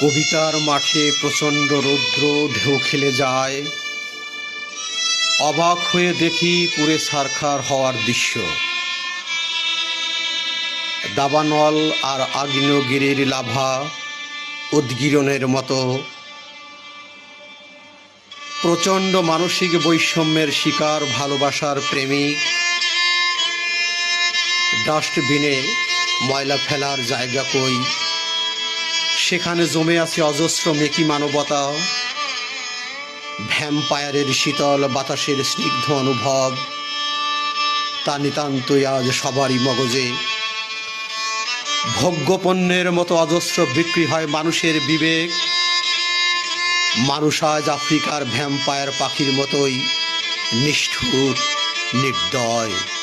কবিতার মাঠে প্রচণ্ড রৌদ্র, ঢেউ খেলে যায়। অবাক হয়ে দেখি পুরে সারখার হওয়ার দৃশ্য। দাবানল আর আগ্নেয়গিরির লাভা উদ্গীরণের মতো। প্রচণ্ড মানসিক বৈষম্যের শিকার ভালোবাসার প্রেমিক ডাস্টবিনে ময়লা ফেলার জায়গা কই? সেখানে জমে আছে অজস্র মেকি মানবতা। ভ্যাম্পায়ারের শীতল বাতাসের স্নিগ্ধ অনুভব। তা নিতান্তই আজ সবারই মগজে। ভোগ্যপণ্যের মতো অজস্র বিক্রি হয় মানুষের বিবেক। মানুষ আজ আফ্রিকার ভ্যাম্পায়ার পাখির মতোই নিষ্ঠুর, নির্দয়।